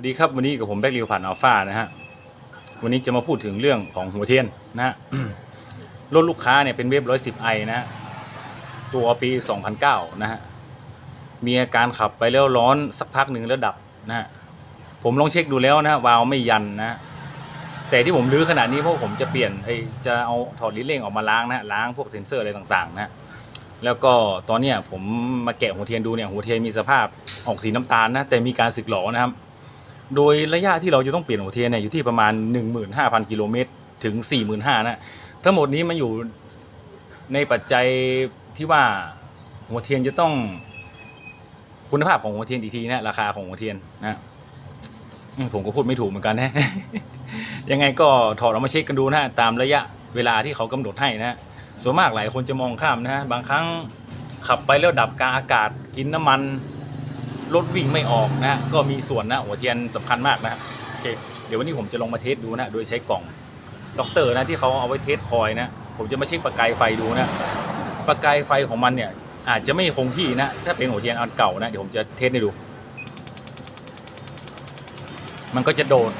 วัสดีครับวันนี้กับผมแบ็กริวผ่านอัลฟานะฮะวันนี้จะมาพูดถึงเรื่องของหัวเทียนนะฮะรถลูกค้าเนี่ยเป็นเว็บร้อยสิบไอนะฮะตัวปี2009นะฮะมีอาการขับไปแล้วร้อนสักพักหนึ่งแล้วดับนะฮะผมลองเช็คดูแล้วนะวาล์วไม่ยันนะแต่ที่ผมรื้อขนาดนี้เพราะผมจะเปลี่ยนไอจะเอาถอดลิ้นเร่งออกมาล้างนะล้างพวกเซ็นเซอร์อะไรต่างๆนะฮะแล้วก็ตอนเนี้ยผมมาแกะหัวเทียนดูเนี่ยหัวเทียนมีสภาพออกสีน้ำตาลนะแต่มีการสึกหรอนะครับ โดยระยะที่เราจะต้องเปลี่ยนหัวเทียนเนี่ยอยู่ที่ประมาณ 15,000 กิโลเมตรถึง 45,000นะทั้งหมดนี้มันอยู่ในปัจจัยที่ว่าหัวเทียนจะต้องคุณภาพของหัวเทียนอีกทีนะราคาของหัวเทียนนะผมก็พูดไม่ถูกเหมือนกันนะยังไงก็ถอดออกมาเช็คกันดูนะตามระยะเวลาที่เขากำหนดให้นะส่วนมากหลายคนจะมองข้ามนะบางครั้งขับไปแล้วดับกลางอากาศกินน้ำมัน รถวิ่งไม่ออกนะก็มีส่วนนะหัวเทียนสำคัญมากนะโอเคเดี๋ยววันนี้ผมจะลองมาเทสดูนะโดยใช้กล่องด็อกเตอร์นะที่เขาเอาไว้เทสคอยนะผมจะมาเช็คประกายไฟดูนะประกายไฟของมันเนี่ยอาจจะไม่คงที่นะถ้าเป็นหัวเทียนอันเก่านะเดี๋ยวผมจะเทสให้ดู มันก็จะโดด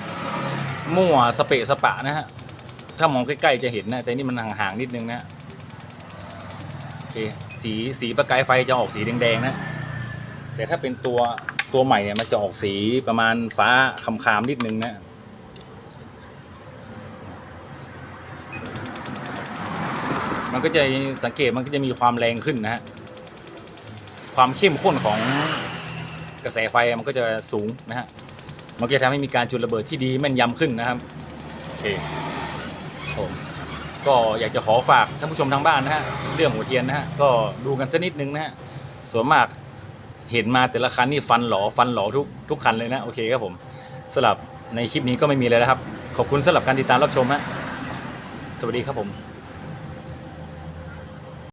มั่วสเปะสปะนะฮะถ้ามองใกล้ๆจะเห็นนะแต่นี่มันห่างๆนิดนึงนะโอเคสีสีประกายไฟจะออกสีแดงๆนะ แต่ถ้าเป็นตัวตัวใหม่เนี่ยมันจะออกสีประมาณฟ้าคำๆนิดนึงนะมันก็จะสังเกตมันก็จะมีความแรงขึ้นนะฮะความเข้มข้นของกระแสไฟมันก็จะสูงนะฮะมันก็จะทำให้มีการจุดระเบิดที่ดีแม่นยำขึ้นนะครับโอเคผมก็อยากจะขอฝากท่านผู้ชมทางบ้านนะฮะเรื่องหัวเทียนนะฮะก็ดูกันสักนิดนึงนะฮะส่วนมาก เห็นมาแต่ละคันนี่ฟันหลอฟันหลอทุกทุกคันเลยนะโอเคครับผมสำหรับในคลิปนี้ก็ไม่มีอะไรแล้วครับ ขอบคุณสำหรับการติดตามรับชมฮะสวัสดีครับผม